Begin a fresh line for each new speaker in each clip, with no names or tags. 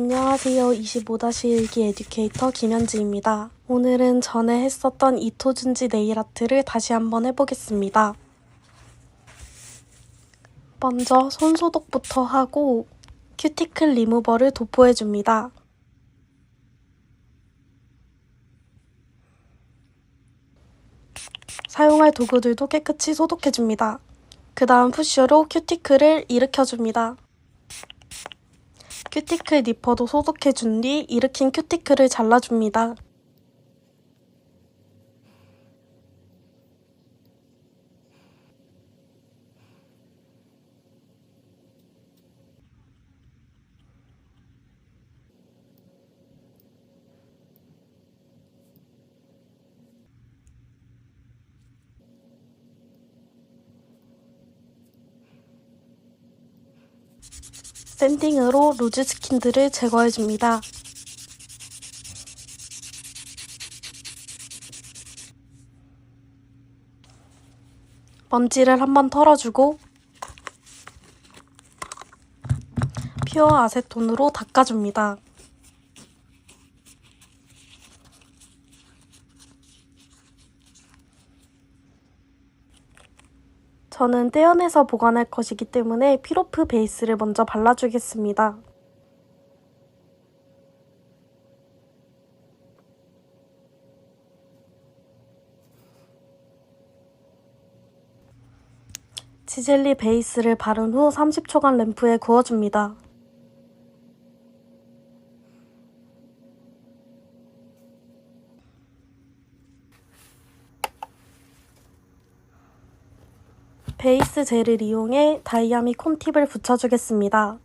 안녕하세요. 25-1기 에듀케이터 김현지입니다. 오늘은 전에 했었던 이토준지 네일 아트를 다시 한번 해보겠습니다. 먼저 손 소독부터 하고 큐티클 리무버를 도포해줍니다. 사용할 도구들도 깨끗이 소독해줍니다. 그 다음 푸쉬로 큐티클을 일으켜줍니다. 큐티클 니퍼도 소독해준 뒤 일으킨 큐티클을 잘라줍니다. 샌딩으로 루즈 스킨들을 제거해줍니다. 먼지를 한번 털어주고 퓨어 아세톤으로 닦아줍니다. 저는 떼어내서 보관할 것이기 때문에 피로프 베이스를 먼저 발라주겠습니다. 지젤리 베이스를 바른 후 30초간 램프에 구워줍니다. 베이스 젤을 이용해 다이아미 콘팁을 붙여주겠습니다.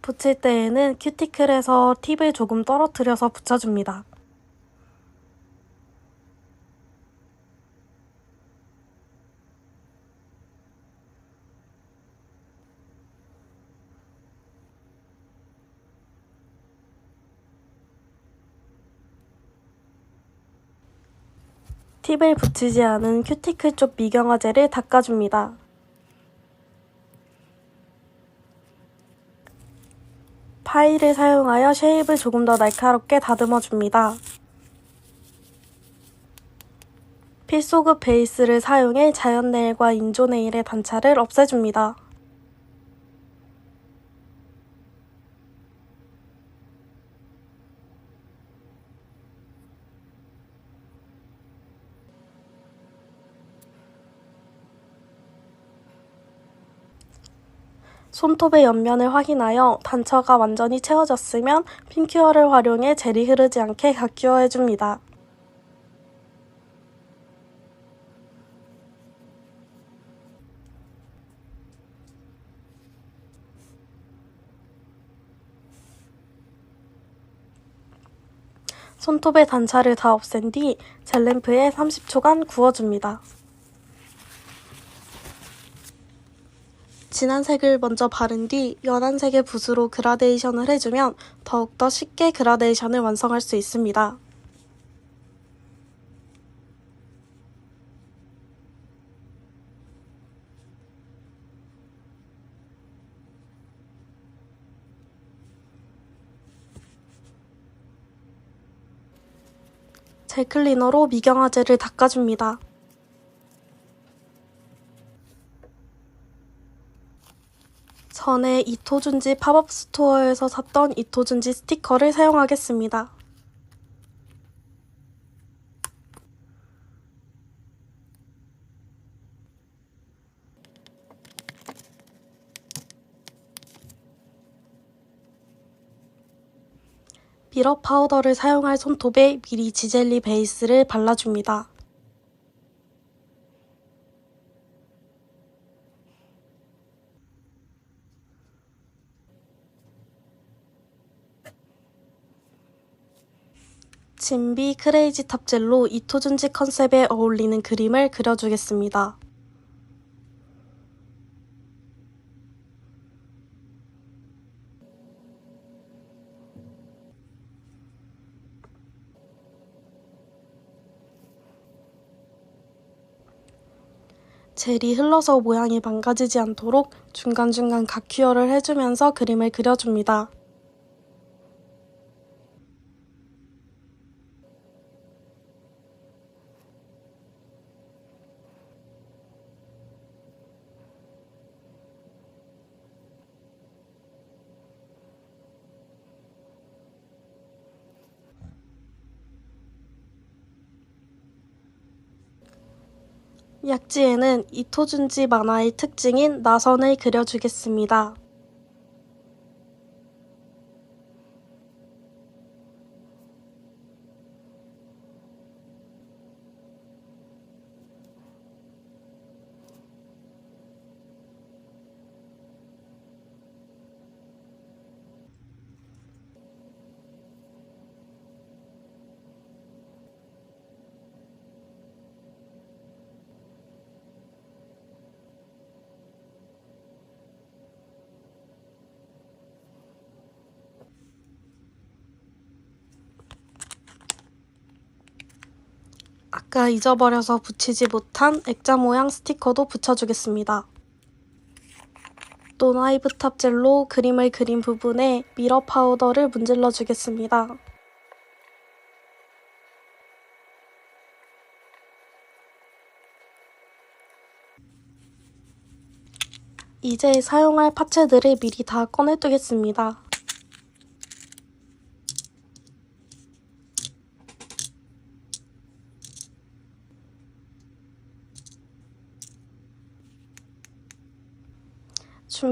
붙일 때에는 큐티클에서 팁을 조금 떨어뜨려서 붙여줍니다. 팁을 붙이지 않은 큐티클 쪽 미경화제를 닦아줍니다. 파일을 사용하여 쉐입을 조금 더 날카롭게 다듬어줍니다. 필소급 베이스를 사용해 자연 네일과 인조 네일의 단차를 없애줍니다. 손톱의 옆면을 확인하여 단처가 완전히 채워졌으면 핀큐어를 활용해 젤이 흐르지 않게 각큐어해줍니다. 손톱의 단차를 다 없앤 뒤 젤램프에 30초간 구워줍니다. 진한 색을 먼저 바른 뒤 연한 색의 붓으로 그라데이션을 해주면 더욱더 쉽게 그라데이션을 완성할 수 있습니다. 젤 클리너로 미경화제를 닦아줍니다. 전에 이토준지 팝업 스토어에서 샀던 이토준지 스티커를 사용하겠습니다. 미러 파우더를 사용할 손톱에 미리 지젤리 베이스를 발라줍니다. 진비 크레이지 탑젤로 이토준지 컨셉에 어울리는 그림을 그려주겠습니다. 젤이 흘러서 모양이 망가지지 않도록 중간중간 각 큐어를 해주면서 그림을 그려줍니다. 약지에는 이토준지 만화의 특징인 나선을 그려주겠습니다. 아까 잊어버려서 붙이지 못한 액자 모양 스티커도 붙여주겠습니다. 노나이브 탑 젤로 그림을 그린 부분에 미러 파우더를 문질러 주겠습니다. 이제 사용할 파츠들을 미리 다 꺼내두겠습니다.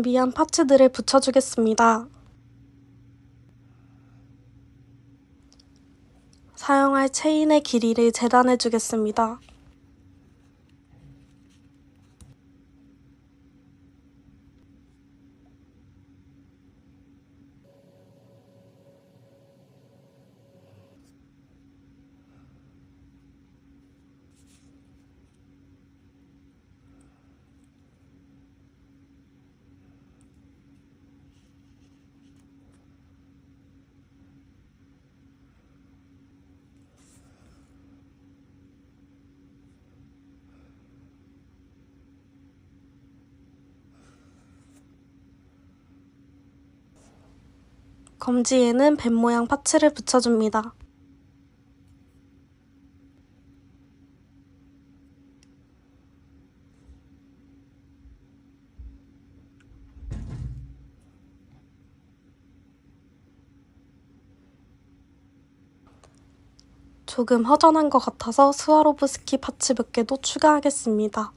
준비한 파츠들을 붙여주겠습니다. 사용할 체인의 길이를 재단해 주겠습니다. 검지에는 뱀 모양 파츠를 붙여줍니다. 조금 허전한 것 같아서 스와로브스키 파츠 몇 개도 추가하겠습니다.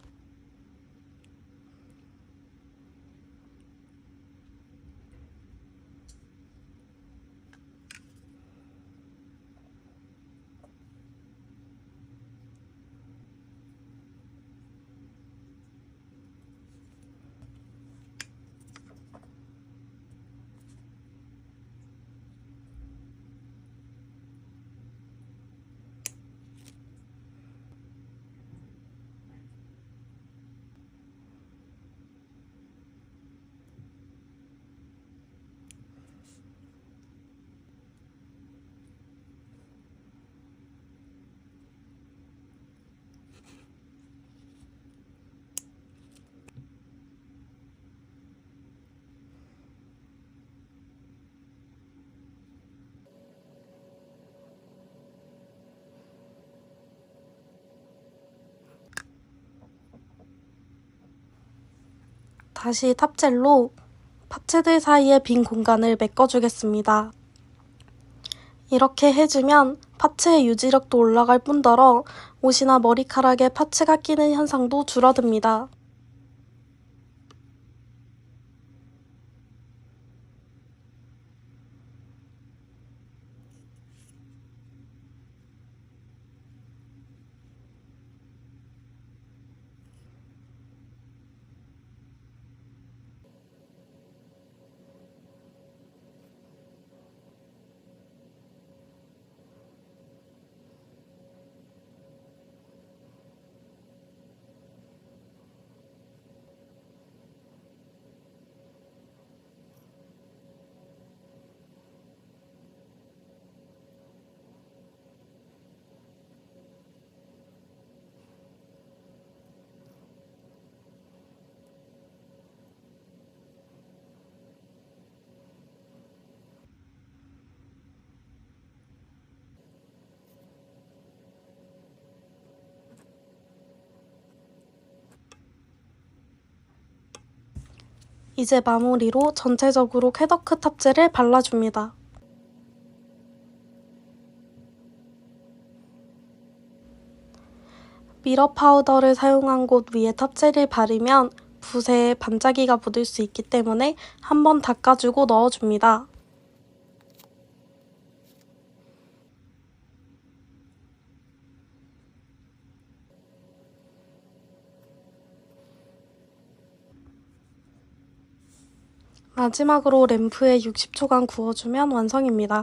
다시 탑젤로 파츠들 사이에 빈 공간을 메꿔주겠습니다. 이렇게 해주면 파츠의 유지력도 올라갈 뿐더러 옷이나 머리카락에 파츠가 끼는 현상도 줄어듭니다. 이제 마무리로 전체적으로 쾌더크 탑재를 발라줍니다. 미러 파우더를 사용한 곳 위에 탑재를 바르면 붓에 반짝이가 묻을 수 있기 때문에 한번 닦아주고 넣어줍니다. 마지막으로 램프에 60초간 구워주면 완성입니다.